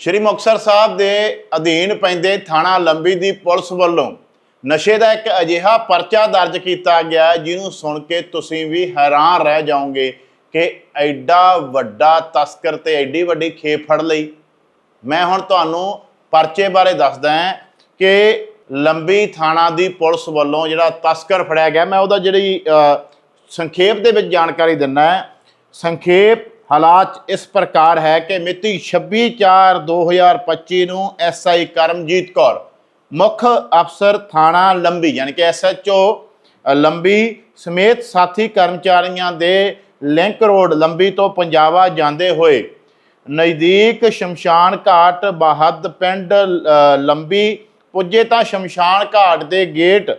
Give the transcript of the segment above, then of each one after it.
ਸ਼੍ਰੀ ਮੁਕਤਸਰ ਸਾਹਿਬ ਦੇ ਅਧੀਨ ਪੈਂਦੇ ਥਾਣਾ ਲੰਬੀ ਦੀ ਪੁਲਿਸ ਵੱਲੋਂ ਨਸ਼ੇ ਦਾ ਇੱਕ ਅਜਿਹਾ ਪਰਚਾ ਦਰਜ ਕੀਤਾ ਗਿਆ ਜਿਹਨੂੰ ਸੁਣ ਕੇ ਤੁਸੀਂ ਵੀ ਹੈਰਾਨ ਰਹਿ ਜਾਓਗੇ ਕਿ ਐਡਾ ਵੱਡਾ ਤਸਕਰ ਤੇ ਐਡੀ ਵੱਡੀ ਖੇਪ ਫੜ ਲਈ ਮੈਂ ਹੁਣ ਤੁਹਾਨੂੰ ਪਰਚੇ ਬਾਰੇ ਦੱਸਦਾ ਹਾਂ ਕਿ ਲੰਬੀ ਥਾਣਾ ਦੀ ਪੁਲਿਸ ਵੱਲੋਂ ਜਿਹੜਾ ਤਸਕਰ ਫੜਿਆ ਗਿਆ, ਮੈਂ ਉਹਦਾ ਜਿਹੜੀ ਸੰਖੇਪ ਦੇ ਵਿੱਚ ਜਾਣਕਾਰੀ ਦਿੰਦਾ ਹੈ। ਸੰਖੇਪ ਹਾਲਾਤ ਇਸ ਪ੍ਰਕਾਰ ਹੈ ਕਿ ਮਿਤੀ 26/4/2025 ਨੂੰ ਐਸਆਈ ਕਰਮਜੀਤ ਕੌਰ, ਮੁੱਖ ਅਫਸਰ ਥਾਣਾ ਲੰਬੀ, ਯਾਨੀ ਕਿ ਐਸਐਚਓ ਲੰਬੀ ਸਮੇਤ ਸਾਥੀ ਕਰਮਚਾਰੀਆਂ ਦੇ ਲਿੰਕ ਰੋਡ ਲੰਬੀ ਤੋਂ ਪੰਜਾਬਾ ਜਾਂਦੇ ਹੋਏ ਨਜ਼ਦੀਕ ਸ਼ਮਸ਼ਾਨ ਘਾਟ ਬਾਹਦ ਪਿੰਡ ਲੰਬੀ ਪੁੱਜੇ ਤਾਂ ਸ਼ਮਸ਼ਾਨ ਘਾਟ ਦੇ ਗੇਟ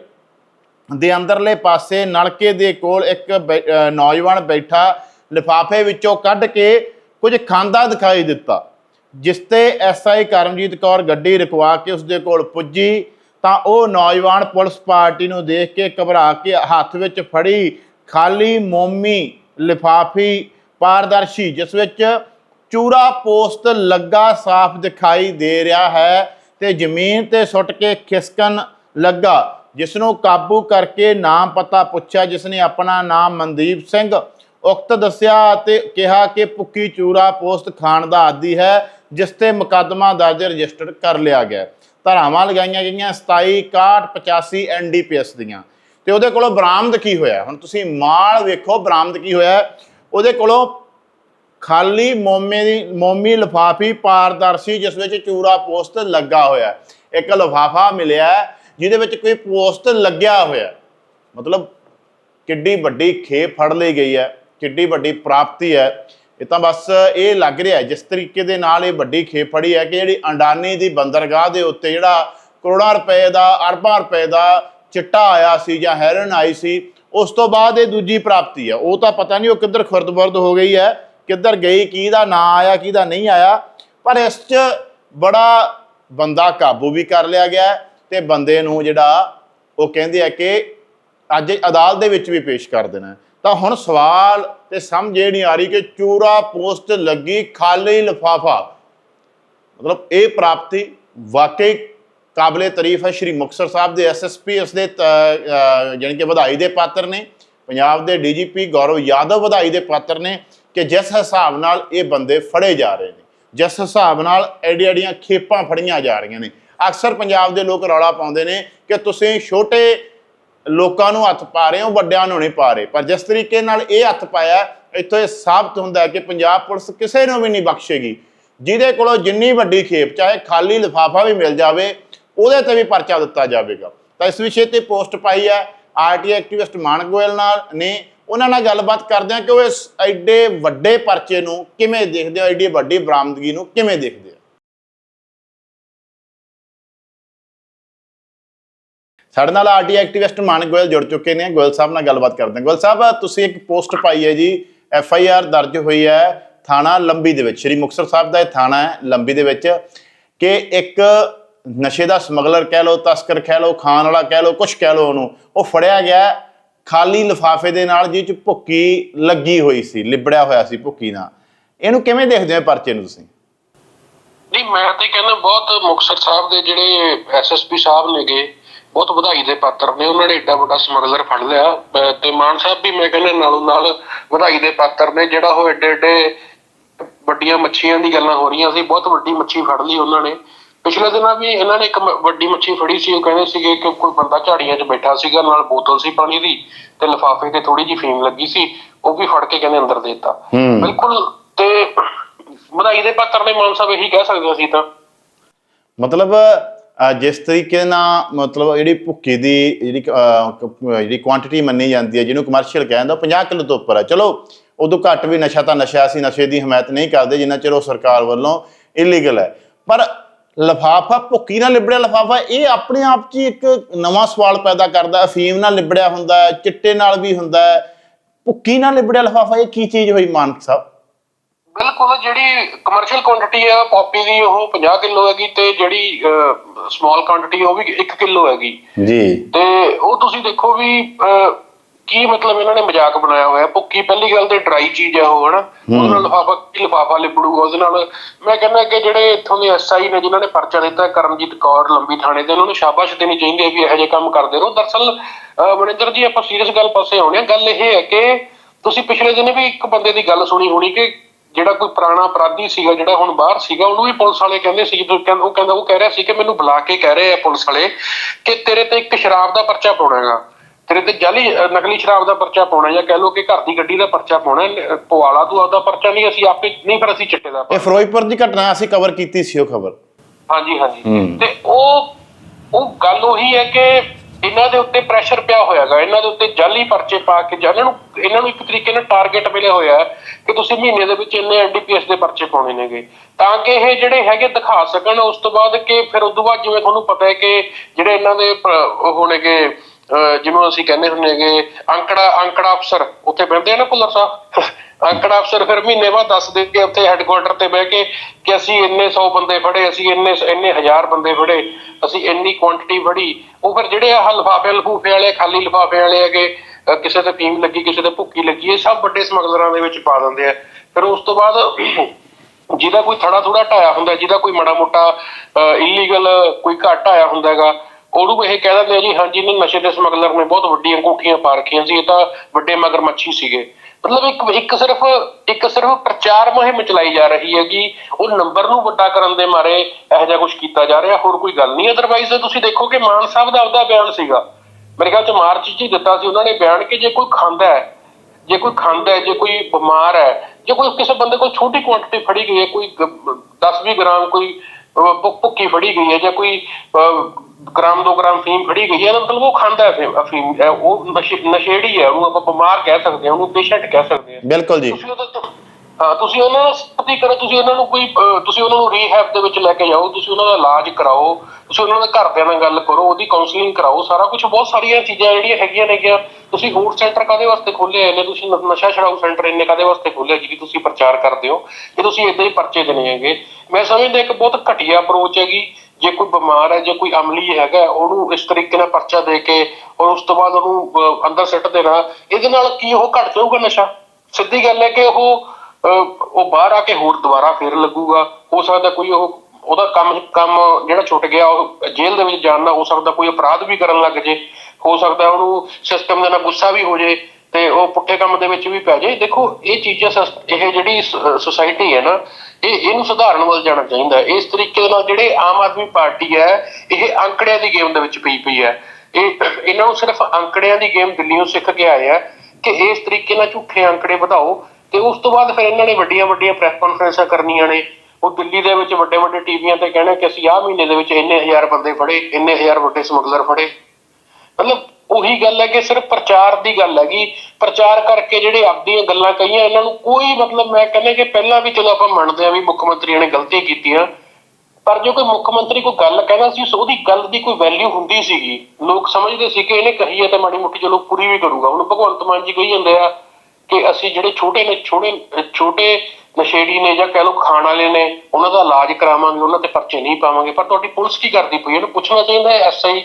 ਦੇ ਅੰਦਰਲੇ ਪਾਸੇ ਨਲਕੇ ਦੇ ਕੋਲ ਇੱਕ ਬੈ- ਨੌਜਵਾਨ ਬੈਠਾ ਲਿਫਾਫੇ ਵਿੱਚੋਂ ਕੱਢ ਕੇ ਕੁਝ ਖਾਂਦਾ ਦਿਖਾਈ ਦਿੱਤਾ। ਜਿਸ ਤੇ ਐਸਆਈ ਕਰਮਜੀਤ ਕੌਰ ਗੱਡੀ ਰੁਕਵਾ ਕੇ ਉਸ ਦੇ ਕੋਲ ਪੁੱਜੀ, ਤਾਂ ਉਹ ਨੌਜਵਾਨ ਪੁਲਿਸ ਪਾਰਟੀ ਨੂੰ ਦੇਖ ਕੇ ਘਬਰਾ ਕੇ ਹੱਥ ਵਿੱਚ ਫੜੀ ਖਾਲੀ ਮੋਮੀ ਲਿਫਾਫੀ ਪਾਰਦਰਸ਼ੀ, ਜਿਸ ਵਿੱਚ ਚੂਰਾ ਪੋਸਟ ਲੱਗਾ ਸਾਫ਼ ਦਿਖਾਈ ਦੇ ਰਿਹਾ ਹੈ ਤੇ ਜ਼ਮੀਨ ਤੇ ਸੁੱਟ ਕੇ ਖਿਸਕਣ ਲੱਗਾ ਜਿਸ ਨੂੰ ਕਾਬੂ ਕਰਕੇ ਨਾਮ ਪਤਾ ਪੁੱਛਿਆ ਜਿਸ ਨੇ ਆਪਣਾ ਨਾਮ ਮਨਦੀਪ ਸਿੰਘ ਉਕਤ ਦੱਸਿਆ ਅਤੇ ਕਿਹਾ ਕਿ ਭੁੱਕੀ ਚੂਰਾ ਪੋਸਟ ਖਾਣ ਦਾ ਆਦੀ ਹੈ, ਜਿਸ ਤੇ ਮੁਕੱਦਮਾ ਦਰਜ ਰਜਿਸਟਰ ਕਰ ਲਿਆ ਗਿਆ। ਧਾਰਾਵਾਂ ਲਗਾਈਆਂ ਗਈਆਂ 27 61 85 ਐਨਡੀਪੀਐਸ ਦੀਆਂ। ਤੇ ਉਹਦੇ ਕੋਲੋਂ ਬਰਾਮਦ ਕੀ ਹੋਇਆ? ਹੁਣ ਤੁਸੀਂ ਮਾਲ ਵੇਖੋ, ਬਰਾਮਦ ਕੀ ਹੋਇਆ? ਉਹਦੇ ਕੋਲੋਂ ਖਾਲੀ ਮੋਮੇ ਦੀ, ਮੋਮੀ ਲਿਫਾਫੀ ਪਾਰਦਰਸ਼ੀ, ਜਿਸ ਵਿੱਚ ਚੂਰਾ ਪੋਸਟ ਲੱਗਾ ਹੋਇਆ। ਇੱਕ ਲਿਫਾਫਾ ਮਿਲਿਆ, ਜਿਹਦੇ ਵਿੱਚ ਕੋਈ ਪੋਸਟ ਲੱਗਿਆ ਹੋਇਆ। ਮਤਲਬ ਕਿੱਡੀ ਵੱਡੀ ਖੇਪ ਫੜ ਲਈ ਗਈ ਹੈ। ਕਿੱਡੀ ਵੱਡੀ ਪ੍ਰਾਪਤੀ ਹੈ। ਇਹ ਤਾਂ ਬਸ ਇਹ ਲੱਗ ਰਿਹਾ ਜਿਸ ਤਰੀਕੇ ਦੇ ਨਾਲ ਇਹ ਵੱਡੀ ਖੇਪ ਫੜੀ ਹੈ ਕਿ ਜਿਹੜੀ ਅੰਡਾਨੀ ਦੀ ਬੰਦਰਗਾਹ ਦੇ ਉੱਤੇ ਜਿਹੜਾ ਕਰੋੜਾਂ ਰੁਪਏ ਦਾ, ਅਰਬਾਂ ਰੁਪਏ ਦਾ ਚਿੱਟਾ ਆਇਆ ਸੀ ਜਾਂ ਹੈਰਨ ਆਈ ਸੀ, ਉਸ ਤੋਂ ਬਾਅਦ ਇਹ ਦੂਜੀ ਪ੍ਰਾਪਤੀ ਹੈ। ਉਹ ਤਾਂ ਪਤਾ ਨਹੀਂ ਉਹ ਕਿੱਧਰ ਖੁਰਦ-ਬੁਰਦ ਹੋ ਗਈ ਹੈ, ਕਿੱਧਰ ਗਈ, ਕਿਹਦਾ ਨਾਂ ਆਇਆ, ਕਿਹਦਾ ਨਹੀਂ ਆਇਆ। ਪਰ ਇਸ 'ਚ ਬੜਾ ਬੰਦਾ ਕਾਬੂ ਵੀ ਕਰ ਲਿਆ ਗਿਆ ਹੈ ਤੇ ਬੰਦੇ ਨੂੰ ਜਿਹੜਾ ਉਹ ਕਹਿੰਦੇ ਆ ਕਿ ਅੱਜ ਅਦਾਲਤ ਦੇ ਵਿੱਚ ਵੀ ਪੇਸ਼ ਕਰ ਦੇਣਾ ਤਾਂ ਹੁਣ ਸਵਾਲ ਤੇ ਸਮਝ ਇਹ ਨਹੀਂ ਆ ਰਹੀ ਕਿ ਚੂਰਾ ਪੋਸਟ ਲੱਗੀ ਖਾਲੀ ਲਿਫਾਫਾ। ਮਤਲਬ ਇਹ ਪ੍ਰਾਪਤੀ ਵਾਕਈ ਕਾਬਲੇ ਤਾਰੀਫ ਹੈ। ਸ਼੍ਰੀ ਮੁਕਤਸਰ ਸਾਹਿਬ ਦੇ ਐਸਐਸਪੀ ਇਸ ਦੇ ਤ- ਜਾਣੀ ਕਿ ਵਧਾਈ ਦੇ ਪਾਤਰ ਨੇ। ਪੰਜਾਬ ਦੇ ਡੀਜੀਪੀ ਗੌਰਵ ਯਾਦਵ ਵਧਾਈ ਦੇ ਪਾਤਰ ਨੇ ਕਿ ਜਿਸ ਹਿਸਾਬ ਨਾਲ ਇਹ ਬੰਦੇ ਫੜੇ ਜਾ ਰਹੇ ਨੇ, ਜਿਸ ਹਿਸਾਬ ਨਾਲ ਐਡੀ ਐਡੀਆਂ ਖੇਪਾਂ ਫੜੀਆਂ ਜਾ ਰਹੀਆਂ ਨੇ। ਅਕਸਰ ਪੰਜਾਬ ਦੇ ਲੋਕ ਰੌਲਾ ਪਾਉਂਦੇ ਨੇ ਕਿ ਤੁਸੀਂ ਛੋਟੇ ਲੋਕਾਂ ਨੂੰ ਹੱਥ ਪਾ ਰਹੇ ਹੋ, ਵੱਡਿਆਂ ਨੂੰ ਨਹੀਂ ਪਾ ਰਹੇ। ਪਰ ਜਿਸ ਤਰੀਕੇ ਨਾਲ ਇਹ ਹੱਥ ਪਾਇਆ, ਇੱਥੋਂ ਇਹ ਸਾਬਤ ਹੁੰਦਾ ਕਿ ਪੰਜਾਬ ਪੁਲਿਸ ਕਿਸੇ ਨੂੰ ਵੀ ਨਹੀਂ ਬਖਸ਼ੇਗੀ। ਜਿਹਦੇ ਕੋਲੋਂ ਜਿੰਨੀ ਵੱਡੀ ਖੇਪ, ਚਾਹੇ ਖਾਲੀ ਲਿਫਾਫਾ ਵੀ ਮਿਲ ਜਾਵੇ, ਉਹਦੇ ਤੇ ਵੀ ਪਰਚਾ ਦਿੱਤਾ ਜਾਵੇਗਾ। ਤਾਂ ਇਸ ਵਿਸ਼ੇ ਤੇ ਪੋਸਟ ਪਾਈ ਹੈ ਆਰਟੀ ਐਕਟਿਵਿਸਟ ਮਾਨਕ ਗੋਇਲ ਨਾਲ ਨੇ। ਉਹਨਾਂ ਨਾਲ ਗੱਲਬਾਤ ਕਰਦੇ ਆ ਕਿ ਉਹ ਇਸ ਐਡੇ ਵੱਡੇ ਪਰਚੇ ਨੂੰ ਕਿਵੇਂ ਦੇਖਦੇ ਹੋ, ਐਡੀ ਵੱਡੀ ਬਰਾਮਦਗੀ ਨੂੰ ਕਿਵੇਂ ਦੇਖਦੇ ਸਾਡੇ ਨਾਲ ਆਰਟੀ ਐਕਟਿਵਿਸਟ ਮਾਨਕ ਗੋਇਲ ਜੁੜ ਚੁੱਕੇ ਨੇ। ਗੋਇਲ ਸਾਹਿਬ ਨਾਲ ਗੱਲਬਾਤ ਕਰਦੇ ਹਾਂ। ਗੋਇਲ ਸਾਹਿਬ, ਤੁਸੀਂ ਇੱਕ ਪੋਸਟ ਪਾਈ ਹੈ ਜੀ, ਐਫ ਆਈ ਆਰ ਦਰਜ ਹੋਈ ਹੈ ਥਾਣਾ ਲੰਬੀ ਦੇ ਵਿੱਚ। ਸ਼੍ਰੀ ਮੁਕਤਸਰ ਸਾਹਿਬ ਦਾ ਇਹ ਥਾਣਾ ਹੈ ਲੰਬੀ ਦੇ ਵਿੱਚ ਕਿ ਇੱਕ ਨਸ਼ੇ ਦਾ ਸਮਗਲਰ ਕਹਿ ਲਓ, ਤਸਕਰ ਕਹਿ ਲਓ, ਖਾਣ ਵਾਲਾ ਕਹਿ ਲਓ ਕੁਝ ਕਹਿ ਲਓ ਉਹਨੂੰ, ਉਹ ਫੜਿਆ ਗਿਆ। ਖਾਲੀ ਲਿਫਾਫੇ ਦੇ ਨਾਲ ਜਿਹ ਚ ਭੁੱਕੀ ਲੱਗੀ ਹੋਈ ਸੀ, ਲਿਬੜਿਆ ਹੋਇਆ ਸੀ ਭੁੱਕੀ ਨਾਲ। ਇਹਨੂੰ ਕਿਵੇਂ ਦੇਖਦੇ ਹੋ ਪਰਚੇ ਨੂੰ ਤੁਸੀਂ? ਨਹੀਂ, ਮੈਂ ਤੇ ਕਹਿੰਦਾ ਬਹੁਤ ਮੁਕਤਸਰ ਸਾਹਿਬ ਦੇ ਜਿਹੜੇ ਐਸਐਸਪੀ ਸਾਹਿਬ ਨੇਗੇ ਬਹੁਤ ਵਧਾਈ ਦੇ ਪਾਤਰ ਨੇ ਉਹਨਾਂ ਨੇ ਏਡਾ ਵੱਡਾ ਸਮਗਲਰ ਫੜ ਲਿਆ। ਤੇ ਮਾਨ ਸਾਹਿਬ ਵੀ ਮੈਂ ਕਹਿੰਦਾ ਨਾਲੋਂ ਨਾਲ ਵਧਾਈ ਦੇ ਪਾਤਰ ਨੇ ਜਿਹੜਾ ਉਹ ਏਡੇ ਏਡੇ ਵੱਡੀਆਂ ਮੱਛੀਆਂ ਦੀ ਗੱਲਾਂ ਹੋ ਰਹੀਆਂ ਸੀ ਬਹੁਤ ਵੱਡੀ ਮੱਛੀ ਫੜ ਲਈ ਉਹਨਾਂ ਨੇ। ਪਿਛਲੇ ਦਿਨਾਂ ਵੀ ਇਹਨਾਂ ਨੇ ਇੱਕ ਵੱਡੀ ਮੱਛੀ ਫੜੀ ਸੀ ਉਹ ਕਹਿੰਦੇ ਸੀਗੇ ਕਿ ਕੋਈ ਬੰਦਾ ਝਾੜੀਆਂ 'ਚ ਬੈਠਾ ਸੀਗਾ ਨਾਲ ਬੋਤਲ ਸੀ ਪਾਣੀ ਦੀ ਤੇ ਲਿਫਾਫੇ ਤੇ ਥੋੜੀ ਜਿਹੀ ਫੀਮ ਲੱਗੀ ਸੀ ਉਹ ਵੀ ਫੜ ਕੇ ਕਹਿੰਦੇ ਅੰਦਰ ਦੇ ਦਿੱਤਾ। ਬਿਲਕੁਲ ਤੇ ਵਧਾਈ ਦੇ ਪਾਤਰ ਨੇ ਮਾਨ ਸਾਹਿਬ ਇਹੀ ਕਹਿ ਸਕਦੇ ਅਸੀਂ ਤਾਂ। ਮਤਲਬ ਜਿਸ ਤਰੀਕੇ ਨਾਲ ਮਤਲਬ ਜਿਹੜੀ ਭੁੱਕੀ ਦੀ ਜਿਹੜੀ ਕ- ਜਿਹੜੀ ਕੁਆਂਟੀਟੀ ਮੰਨੀ ਜਾਂਦੀ ਹੈ, ਜਿਹਨੂੰ ਕਮਰਸ਼ੀਅਲ ਕਹਿੰਦਾ 50 ਕਿਲੋ ਤੋਂ ਉੱਪਰ ਹੈ ਚਲੋ, ਉਦੋਂ ਘੱਟ ਵੀ ਨਸ਼ਾ ਤਾਂ ਨਸ਼ਾ ਸੀ, ਨਸ਼ੇ ਦੀ ਹਮਾਇਤ ਨਹੀਂ ਕਰਦੇ, ਜਿੰਨਾ ਚਿਰ ਉਹ ਸਰਕਾਰ ਵੱਲੋਂ ਇਲੀਗਲ ਹੈ। ਪਰ ਲਫਾਫਾ ਭੁੱਕੀ ਨਾਲ ਲਿਬੜਿਆ ਲਫਾਫਾ, ਇਹ ਆਪਣੇ ਆਪ 'ਚ ਹੀ ਇੱਕ ਨਵਾਂ ਸਵਾਲ ਪੈਦਾ ਕਰਦਾ ਅਫੀਮ ਨਾਲ ਲਿਬੜਿਆ ਹੁੰਦਾ ਚਿੱਟੇ ਨਾਲ ਵੀ ਹੁੰਦਾ ਭੁੱਕੀ ਨਾਲ ਲਿਬੜਿਆ ਲਫਾਫਾ, ਇਹ ਕੀ ਚੀਜ਼ ਹੋਈ, ਮਾਨਕ ਸਾਹਿਬ? ਬਿਲਕੁਲ ਜਿਹੜੀ ਕਮਰਸ਼ੀਅਲ ਕੁਆਂਟੀਟੀ ਹੈ ਪੌਪੀ ਦੀ ਉਹ 50 ਕਿਲੋ ਹੈਗੀ ਤੇ ਜਿਹੜੀ ਸਮਾਲ ਕੁਆਂਟੀਟੀ ਉਹ ਵੀ 1 ਕਿਲੋ ਹੈਗੀ। ਜੀ। ਤੇ ਉਹ ਤੁਸੀਂ ਦੇਖੋ ਵੀ ਕੀ ਮਤਲਬ ਇਹਨਾਂ ਨੇ ਮਜ਼ਾਕ ਬਣਾਇਆ ਹੋਇਆ। ਭੁੱਕੀ ਪਹਿਲੀ ਗੱਲ ਤੇ ਡਰਾਈ ਚੀਜ਼ ਹੈ ਉਹ ਹਨਾ? ਉਹਦੇ ਨਾਲ ਲਿਫਾਫਾ ਕੀ ਲਿਫਾਫਾ ਲਿਬੜੂਗਾ ਉਹਦੇ ਨਾਲ ਮੈਂ ਕਹਿੰਦਾ ਕਿ ਜਿਹੜੇ ਇੱਥੋਂ ਦੇ ਐਸਆਈ ਨੇ ਜਿਨ੍ਹਾਂ ਨੇ ਪਰਚਾ ਦਿੱਤਾ ਕਰਮਜੀਤ ਕੌਰ ਲੰਬੀ ਥਾਣੇ ਤੇ ਉਹਨਾਂ ਨੂੰ ਸ਼ਾਬਾਸ਼ ਦੇਣੀ ਚਾਹੀਦੀ ਹੈ ਵੀ ਇਹੋ ਜਿਹੇ ਕੰਮ ਕਰਦੇ ਰਹੋ। ਦਰਅਸਲ ਅਹ ਮਨਿੰਦਰ ਜੀ ਆਪਾਂ ਸੀਰੀਅਸ ਗੱਲ ਪਾਸੇ ਆਉਣੇ ਆ ਗੱਲ ਇਹ ਹੈ ਕਿ ਤੁਸੀਂ ਪਿਛਲੇ ਦਿਨੇ ਵੀ ਇੱਕ ਬੰਦੇ ਦੀ ਗੱਲ ਸੁਣੀ ਹੋਣੀ ਕਿ ਜਿਹੜਾ ਕੋਈ ਪੁਰਾਣਾ ਅਪਰਾਧੀ ਸੀਗਾ ਜਿਹੜਾ ਹੁਣ ਬਾਹਰ ਸੀਗਾ ਉਹਨੂੰ ਵੀ ਪੁਲਿਸ ਵਾਲੇ ਕਹਿੰਦੇ ਸੀ ਜਦੋਂ ਕਹਿੰਦਾ ਉਹ ਕਹਿੰਦਾ ਉਹ ਕਹਿ ਰਿਹਾ ਸੀ ਕਿ ਮੈਨੂੰ ਬੁਲਾ ਕੇ ਕਹਿ ਰਹੇ ਆ ਪੁਲਿਸ ਵਾਲੇ ਕਿ ਤੇਰੇ ਤੇ ਇੱਕ ਸ਼ਰਾਬ ਦਾ ਪਰਚਾ ਪਾਉਣਾ ਹੈਗਾ ਤੇਰੇ ਤੇ ਜਾਲੀ ਨਕਲੀ ਸ਼ਰਾਬ ਦਾ ਪਰਚਾ ਪਾਉਣਾ ਜਾਂ ਕਹਿ ਲਓ ਕਿ ਘਰ ਦੀ ਗੱਡੀ ਦਾ ਪਰਚਾ ਪਾਉਣਾ। ਪਵਾਲਾ ਤੂੰ ਆਪਦਾ ਪਰਚਾ ਨਹੀਂ ਅਸੀਂ ਆਪੇ ਨਹੀਂ ਫਿਰ ਅਸੀਂ ਚਿੱਟੇ ਦਾ ਇਹ ਫਿਰੋਜ਼ਪੁਰ ਦੀ ਘਟਨਾ ਅਸੀਂ ਕਵਰ ਕੀਤੀ ਸੀ ਉਹ ਖਬਰ ਹਾਂਜੀ ਹਾਂਜੀ। ਤੇ ਉਹ ਉਹ ਗੱਲ ਉਹੀ ਹੈ ਕਿ ਇਹਨਾਂ ਦੇ ਉੱਤੇ ਪ੍ਰੈਸ਼ਰ ਪਿਆ ਹੋਇਆਗਾ, ਇਹਨਾਂ ਦੇ ਉੱਤੇ ਜਾਲੀ ਪਰਚੇ ਪਾ ਕੇ, ਜਾਂ ਨੂੰ, ਇਹਨਾਂ ਨੂੰ ਇੱਕ ਤਰੀਕੇ ਨਾਲ ਟਾਰਗੇਟ ਮਿਲਿਆ ਹੋਇਆ ਹੈ ਕਿ ਤੁਸੀਂ ਮਹੀਨੇ ਦੇ ਵਿੱਚ ਇੰਨੇ ਐਨਡੀਪੀਐਸ ਦੇ ਪਰਚੇ ਪਾਉਣੇ ਨੇਗੇ। ਤਾਂ ਕਿ ਇਹ ਜਿਹੜੇ ਹੈਗੇ ਦਿਖਾ ਸਕਣ, ਉਸ ਤੋਂ ਬਾਅਦ ਕਿ ਫਿਰ ਉਸ ਤੋਂ ਬਾਅਦ ਜਿਵੇਂ ਤੁਹਾਨੂੰ ਪਤਾ ਹੈ ਕਿ ਜਿਹੜੇ ਇਹਨਾਂ ਦੇ ਪ- ਉਹ ਹੋਣਗੇ, ਅਹ ਜਿਵੇਂ ਅਸੀਂ ਕਹਿੰਦੇ ਹੁੰਦੇ ਹੈਗੇ, ਅੰਕੜਾ ਅੰਕੜਾ ਅਫਸਰ, ਉੱਥੇ ਬਹਿੰਦੇ ਆ ਨਾ ਭੁੱਲਰ ਸਾਹਿਬ? ਅੰਕੜਾ ਅਫਸਰ ਫਿਰ ਮਹੀਨੇ ਬਾਅਦ ਦੱਸ ਦੇ ਕੇ ਉੱਥੇ ਹੈੱਡਕੁਆਟਰ ਤੇ ਬਹਿ ਕੇ ਕਿ ਅਸੀਂ ਇੰਨੇ 100 ਬੰਦੇ ਫੜੇ, ਅਸੀਂ ਇੰਨੇ ਇੰਨੇ ਹਜ਼ਾਰ ਬੰਦੇ ਫੜੇ, ਅਸੀਂ ਇੰਨੀ ਕੁਆਂਟੀਟੀ ਫੜੀ। ਉਹ ਫਿਰ ਜਿਹੜੇ ਆਹ ਲਿਫਾਫੇ, ਲਫੂਫੇ ਵਾਲੇ, ਖਾਲੀ ਲਿਫਾਫੇ ਵਾਲੇ ਹੈਗੇ ਕਿਸੇ ਤੇ ਫੀਮ ਲੱਗੀ, ਕਿਸੇ ਤੇ ਭੁੱਕੀ ਲੱਗੀ, ਇਹ ਸਭ ਵੱਡੇ ਸਮਗਲਰਾਂ ਦੇ ਵਿੱਚ ਪਾ ਦਿੰਦੇ ਆ। ਫਿਰ ਉਸ ਤੋਂ ਬਾਅਦ ਜਿਹਦਾ ਕੋਈ ਥੜਾ ਥੋੜਾ ਢਾਇਆ ਹੁੰਦਾ, ਜਿਹਦਾ ਕੋਈ ਮਾੜਾ ਮੋਟਾ ਇਲੀਗਲ ਕੋਈ ਘੱਟ ਆਇਆ ਹੁੰਦਾ ਹੈਗਾ, ਉਹਨੂੰ ਇਹ ਕਹਿ ਦਿੰਦੇ ਆ ਜੀ, ਹਾਂਜੀ ਇਹਨੇ ਨਸ਼ੇ ਦੇ ਸਮਗਲਰ ਨੇ ਬਹੁਤ ਵੱਡੀਆਂ ਕੋਠੀਆਂ ਪਾ ਰੱਖੀਆਂ ਸੀ, ਇਹ ਤਾਂ ਵੱਡੇ ਮਗਰਮੱਛੀ ਸੀਗੇ। ਮਤਲਬ ਇੱਕ ਇੱਕ ਸਿਰਫ ਇੱਕ ਸਿਰਫ ਪ੍ਰਚਾਰ ਮੁਹਿੰਮ ਚਲਾਈ ਜਾ ਰਹੀ ਹੈਗੀ। ਉਹ ਨੰਬਰ ਨੂੰ ਵੱਡਾ ਕਰਨ ਦੇ ਮਾਰੇ ਇਹੋ ਜਿਹਾ ਕੁਝ ਕੀਤਾ ਜਾ ਰਿਹਾ। ਹੋਰ ਕੋਈ ਗੱਲ ਨਹੀਂ। ਅਦਰਵਾਈਜ਼ ਤੁਸੀਂ ਦੇਖੋ ਕਿ ਮਾਨ ਸਾਹਿਬ ਦਾ ਆਪਦਾ ਬਿਆਨ ਸੀਗਾ। ਮੇਰੇ ਖਿਆਲ ਚ ਮਾਰਚ 'ਚ ਹੀ ਦਿੱਤਾ ਸੀ ਉਹਨਾਂ ਨੇ ਬਿਆਨ ਕਿ ਜੇ ਕੋਈ ਖਾਂਦਾ ਹੈ, ਜੇ ਕੋਈ ਖਾਂਦਾ ਹੈ, ਜੇ ਕੋਈ ਬਿਮਾਰ ਹੈ, ਜੇ ਕੋਈ ਕਿਸੇ ਬੰਦੇ ਕੋਲ ਛੋਟੀ ਕੁਆਂਟੀਟੀ ਫੜੀ ਗਈ ਹੈ, ਕੋਈ 10-20 ਗ੍ਰਾਮ ਕੋਈ ਭੁੱਕੀ ਫੜੀ ਗਈ ਹੈ ਜਾਂ ਕੋਈ ਗ੍ਰਾਮ 2 ਗ੍ਰਾਮ ਫੀਮ ਫੜੀ ਗਈ ਹੈ ਮਤਲਬ ਉਹ ਖਾਂਦਾ ਹੈ ਫੀਮ- ਅਫੀਮ ਉਹ ਨਸ਼ੇ- ਨਸ਼ੇੜੀ ਹੈ ਉਹਨੂੰ ਆਪਾਂ ਬਿਮਾਰ ਕਹਿ ਸਕਦੇ ਹਾਂ ਉਹਨੂੰ ਪੇਸ਼ੈਂਟ ਕਹਿ ਸਕਦੇ ਹਾਂ। ਬਿਲਕੁਲ ਜੀ। ਹਾਂ, ਤੁਸੀਂ ਉਹਨਾਂ ਨੂੰ ਸਖਤੀ ਕਰੋ, ਤੁਸੀਂ ਉਹਨਾਂ ਨੂੰ ਕੋਈ ਤੁਸੀਂ ਉਹਨਾਂ ਨੂੰ ਰੀਹੈਬ ਦੇ ਵਿੱਚ ਲੈ ਕੇ ਜਾਓ, ਤੁਸੀਂ ਉਹਨਾਂ ਦਾ ਇਲਾਜ ਕਰਾਓ, ਤੁਸੀਂ ਉਹਨਾਂ ਦੇ ਘਰਦਿਆਂ ਨਾਲ ਗੱਲ ਕਰੋ, ਉਹਦੀ ਕਾਉਂਸਲਿੰਗ ਕਰਾਓ, ਸਾਰਾ ਕੁਝ ਬਹੁਤ ਸਾਰੀਆਂ ਚੀਜ਼ਾਂ ਜਿਹੜੀਆਂ ਹੈਗੀਆਂ ਨੇਗੀਆਂ ਤੁਸੀਂ ਹੂਟ ਸੈਂਟਰ ਕਾਦੇ ਵਾਸਤੇ ਖੋਲੇ ਨੇ? ਤੁਸੀਂ ਨਸ਼ਾ ਛਡਾਊ ਸੈਂਟਰ ਇੰਨੇ ਕਾਦੇ ਵਾਸਤੇ ਖੋਲੇ ਜਿਹਦੀ ਤੁਸੀਂ ਪ੍ਰਚਾਰ ਕਰਦੇ ਹੋ? ਕਿ ਤੁਸੀਂ ਇਦਾਂ ਹੀ ਪਰਚੇ ਦੇਣੇ ਹੈਗੇ। ਮੈਂ ਸਮਝਦਾ ਇੱਕ ਬਹੁਤ ਘਟੀਆ ਅਪਰੋਚ ਹੈਗੀ। ਜੇ ਕੋਈ ਬਿਮਾਰ ਹੈ, ਜੇ ਕੋਈ ਅਮਲੀ ਹੈਗਾ, ਉਹਨੂੰ ਇਸ ਤਰੀਕੇ ਨਾਲ ਪਰਚਾ ਦੇ ਕੇ ਔਰ ਉਸ ਤੋਂ ਬਾਅਦ ਉਹਨੂੰ ਅੰਦਰ ਸਿੱਟ ਦੇਣਾ, ਇਹਦੇ ਨਾਲ ਕੀ ਉਹ ਘਟ ਜਾਊਗਾ ਨਸ਼ਾ? ਸਿੱਧੀ ਗੱਲ ਹੈ ਕਿ ਉਹ ਉਹ ਬਾਹਰ ਆ ਕੇ ਹੋਰ ਦੁਬਾਰਾ ਫੇਰ ਲੱਗੂਗਾ। ਹੋ ਸਕਦਾ ਕੋਈ ਉਹ, ਉਹਦਾ ਕੰਮ ਕੰਮ ਜਿਹੜਾ ਛੁੱਟ ਗਿਆ, ਉਹ ਜੇਲ੍ਹ ਦੇ ਵਿੱਚ ਜਾਣ ਦਾ, ਹੋ ਸਕਦਾ ਕੋਈ ਅਪਰਾਧ ਵੀ ਕਰਨ ਲੱਗ ਜੇ। ਹੋ ਸਕਦਾ ਉਹਨੂੰ ਸਿਸਟਮ ਦੇ ਨਾਲ ਗੁੱਸਾ ਵੀ ਹੋ ਜੇ ਤੇ ਉਹ ਪੁੱਠੇ ਕੰਮ ਦੇ ਵਿੱਚ ਵੀ ਪੈ ਜੇ। ਦੇਖੋ, ਇਹ ਚੀਜ਼ਾਂ ਇਹ ਜਿਹੜੀ ਸੁਸਾਇਟੀ ਹੈ ਨਾ, ਇਹ, ਇਹਨੂੰ ਸੁਧਾਰਨ ਵੱਲ ਜਾਣਾ ਚਾਹੀਦਾ ਇਸ ਤਰੀਕੇ ਦੇ ਨਾਲ ਜਿਹੜੇ ਆਮ ਆਦਮੀ ਪਾਰਟੀ ਹੈ, ਇਹ ਅੰਕੜਿਆਂ ਦੀ ਗੇਮ ਦੇ ਵਿੱਚ ਪਈ ਪਈ ਹੈ। ਇਹ, ਇਹਨਾਂ ਨੂੰ ਸਿਰਫ ਅੰਕੜਿਆਂ ਦੀ ਗੇਮ ਦਿੱਲੀੋਂ ਸਿੱਖ ਕੇ ਆਏ ਆ ਕਿ ਇਸ ਤਰੀਕੇ ਨਾਲ ਝੂਠੇ ਅੰਕੜੇ ਵਧਾਓ। ਤੇ ਉਸ ਤੋਂ ਬਾਅਦ ਫਿਰ ਇਹਨਾਂ ਨੇ ਵੱਡੀਆਂ ਵੱਡੀਆਂ ਪ੍ਰੈਸ ਕਾਨਫਰੰਸਾਂ ਕਰਨੀਆਂ ਨੇ। ਉਹ ਦਿੱਲੀ ਦੇ ਵਿੱਚ ਵੱਡੇ ਵੱਡੇ ਟੀਵੀਆਂ ਤੇ ਕਹਿਣਾ ਕਿ ਅਸੀਂ ਆਹ ਮਹੀਨੇ ਦੇ ਵਿੱਚ ਇੰਨੇ ਹਜ਼ਾਰ ਬੰਦੇ ਫੜੇ, ਇੰਨੇ ਹਜ਼ਾਰ ਵੱਡੇ ਸਮਗਲਰ ਫੜੇ। ਮਤਲਬ ਉਹੀ ਗੱਲ ਹੈ ਕਿ ਸਿਰਫ ਪ੍ਰਚਾਰ ਦੀ ਗੱਲ ਹੈਗੀ। ਪ੍ਰਚਾਰ ਕਰਕੇ ਜਿਹੜੇ ਆਪਦੀਆਂ ਗੱਲਾਂ ਕਹੀਆਂ, ਇਹਨਾਂ ਨੂੰ ਕੋਈ ਮਤਲਬ ਮੈਂ ਕਹਿੰਦਾ ਕਿ ਪਹਿਲਾਂ ਵੀ ਚਲੋ ਆਪਾਂ ਮੰਨਦੇ ਆ ਵੀ ਮੁੱਖ ਮੰਤਰੀਆਂ ਨੇ ਗਲਤੀ ਕੀਤੀਆਂ। ਪਰ ਜੇ ਕੋਈ ਮੁੱਖ ਮੰਤਰੀ ਕੋਈ ਗੱਲ ਕਹਿੰਦਾ ਸੀ ਉਹਦੀ ਗੱਲ ਦੀ ਕੋਈ ਵੈਲਿਊ ਹੁੰਦੀ ਸੀਗੀ। ਲੋਕ ਸਮਝਦੇ ਸੀ ਕਿ ਇਹਨੇ ਕਹੀ ਹੈ ਤੇ ਮਾੜੀ ਮੋਟੀ ਚਲੋ ਪੂਰੀ ਵੀ ਕਰੂਗਾ। ਹੁਣ ਭਗਵੰਤ ਮਾਨ ਜੀ ਕਹੀ ਜਾਂਦੇ ਆ ਕਿ ਅਸੀਂ ਜਿਹੜੇ ਛੋਟੇ ਨੇ ਛੋਟੇ ਛੋਟੇ ਨਸ਼ੇੜੀ ਨੇ ਜਾਂ ਕਹਿ ਲਓ ਖਾਣ ਵਾਲੇ ਨੇ ਉਹਨਾਂ ਦਾ ਇਲਾਜ ਕਰਾਵਾਂਗੇ ਉਹਨਾਂ ਤੇ ਪਰਚੇ ਨਹੀਂ ਪਾਵਾਂਗੇ। ਪਰ ਤੁਹਾਡੀ ਪੁਲਿਸ ਕੀ ਕਰਦੀ ਪਈ ਇਹਨੂੰ ਪੁੱਛਣਾ ਚਾਹੀਦਾ ਹੈ ਐਸਆਈ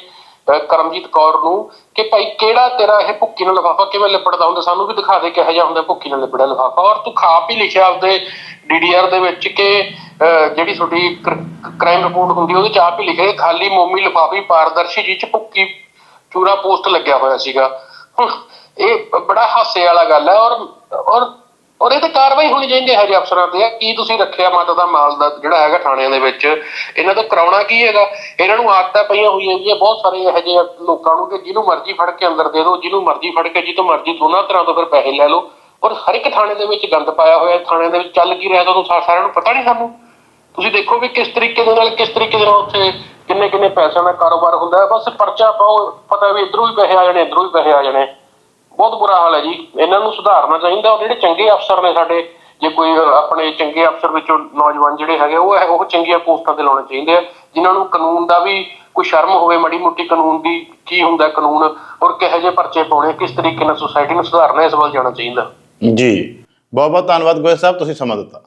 ਕਰਮਜੀਤ ਕੌਰ ਨੂੰ ਕਿ ਭਾਈ ਕਿਹੜਾ ਤੇਰਾ ਇਹ ਭੁੱਕੀ ਨਾਲ ਲਿਫਾਫਾ ਕਿਵੇਂ ਲਿਬੜਦਾ ਹੁੰਦਾ? ਸਾਨੂੰ ਵੀ ਦਿਖਾ ਦੇ ਕਿਹੋ ਜਿਹਾ ਹੁੰਦਾ ਭੁੱਕੀ ਨਾਲ ਲਿਪੜਿਆ ਲਿਫਾਫਾ। ਔਰ ਤੂੰ ਖਾਪ ਹੀ ਲਿਖਿਆ ਆਪਦੇ ਡੀਡੀਆਰ ਦੇ ਵਿੱਚ ਕਿ ਅਹ, ਜਿਹੜੀ ਤੁਹਾਡੀ ਕ੍ਰਾਈਮ ਰਿਪੋਰਟ ਹੁੰਦੀ ਉਹਦੇ ਚ ਆਪ ਹੀ ਲਿਖਿਆ ਖਾਲੀ ਮੋਮੀ ਲਿਫਾਫੀ ਪਾਰਦਰਸ਼ੀ ਜਿਹ ਚ ਭੁੱਕੀ ਚੂਰਾ ਪੋਸਟ ਲੱਗਿਆ ਹੋਇਆ ਸੀਗਾ। ਇਹ ਬੜਾ ਹਾਸੇ ਵਾਲਾ ਗੱਲ ਹੈ ਔਰ ਔਰ ਔਰ ਇਹ ਤੇ ਕਾਰਵਾਈ ਹੋਣੀ ਚਾਹੀਦੀ ਹੈ ਹਜੇ ਅਫਸਰਾਂ ਤੇ। ਕੀ ਤੁਸੀਂ ਰੱਖਿਆ ਮਾਤਾ ਦਾ ਮਾਲ ਦਾ ਜਿਹੜਾ ਹੈਗਾ ਥਾਣਿਆਂ ਦੇ ਵਿੱਚ? ਇਹਨਾਂ ਤੋਂ ਕਰਾਉਣਾ ਕੀ ਹੈਗਾ? ਇਹਨਾਂ ਨੂੰ ਆਦਤਾਂ ਪਈਆਂ ਹੋਈਆਂ ਜੀ ਬਹੁਤ ਸਾਰੇ ਇਹੋ ਜਿਹੇ ਲੋਕਾਂ ਨੂੰ ਕਿ ਜਿਹਨੂੰ ਮਰਜ਼ੀ ਫੜ ਕੇ ਅੰਦਰ ਦੇ ਦਿਓ, ਜਿਹਨੂੰ ਮਰਜ਼ੀ ਫੜ ਕੇ ਜਿੱਤੋਂ ਮਰਜ਼ੀ ਦੋਨਾਂ ਤਰ੍ਹਾਂ ਤੋਂ ਫਿਰ ਪੈਸੇ ਲੈ ਲਓ। ਔਰ ਹਰ ਇੱਕ ਥਾਣੇ ਦੇ ਵਿੱਚ ਗੰਦ ਪਾਇਆ ਹੋਇਆ ਥਾਣਿਆਂ ਦੇ ਵਿੱਚ ਚੱਲ ਕੀ ਰਿਹਾ ਤੁਹਾਨੂੰ ਸਾਰਿਆਂ ਨੂੰ ਪਤਾ ਨਹੀਂ ਸਾਨੂੰ? ਤੁਸੀਂ ਦੇਖੋ ਵੀ ਕਿਸ ਤਰੀਕੇ ਦੇ ਨਾਲ, ਕਿਸ ਤਰੀਕੇ ਦੇ ਨਾਲ ਉੱਥੇ ਕਿੰਨੇ ਕਿੰਨੇ ਪੈਸਿਆਂ ਦਾ ਕਾਰੋਬਾਰ ਹੁੰਦਾ ਹੈ। ਬਸ ਪਰਚਾ ਪਾਓ, ਪਤਾ ਵੀ ਇਧਰੋਂ ਵੀ ਪੈਸੇ ਆ ਜਾਣੇ, ਇਧਰੋਂ ਵੀ ਪੈਸੇ ਆ ਜਾਣੇ। ਬਹੁਤ ਬੁਰਾ ਹਾਲ ਹੈ ਜੀ। ਇਹਨਾਂ ਨੂੰ ਸੁਧਾਰਨਾ ਚਾਹੀਦਾ। ਔਰ ਜਿਹੜੇ ਚੰਗੇ ਅਫਸਰ ਨੇ ਸਾਡੇ, ਜੇ ਕੋਈ ਆਪਣੇ ਚੰਗੇ ਅਫਸਰ ਵਿੱਚੋਂ ਨੌਜਵਾਨ ਜਿਹੜੇ ਹੈਗੇ, ਉਹ ਉਹ ਚੰਗੀਆਂ ਪੋਸਟਾਂ ਤੇ ਲਾਉਣੇ ਚਾਹੀਦੇ ਆ। ਜਿਨ੍ਹਾਂ ਨੂੰ ਕਾਨੂੰਨ ਦਾ ਵੀ ਕੋਈ ਸ਼ਰਮ ਹੋਵੇ, ਮਾੜੀ ਮੋਟੀ ਕਾਨੂੰਨ ਦੀ ਕੀ ਹੁੰਦਾ ਕਾਨੂੰਨ, ਔਰ ਕਿਹੋ ਜਿਹੇ ਪਰਚੇ ਪਾਉਣੇ, ਕਿਸ ਤਰੀਕੇ ਨਾਲ ਸੁਸਾਇਟੀ ਨੂੰ ਸੁਧਾਰਨਾ, ਇਸ ਵੱਲ ਜਾਣਾ ਚਾਹੀਦਾ। ਜੀ। ਬਹੁਤ ਬਹੁਤ ਧੰਨਵਾਦ ਗੋਇਲ ਸਾਹਿਬ, ਤੁਸੀਂ ਸਮਾਂ ਦਿੱਤਾ।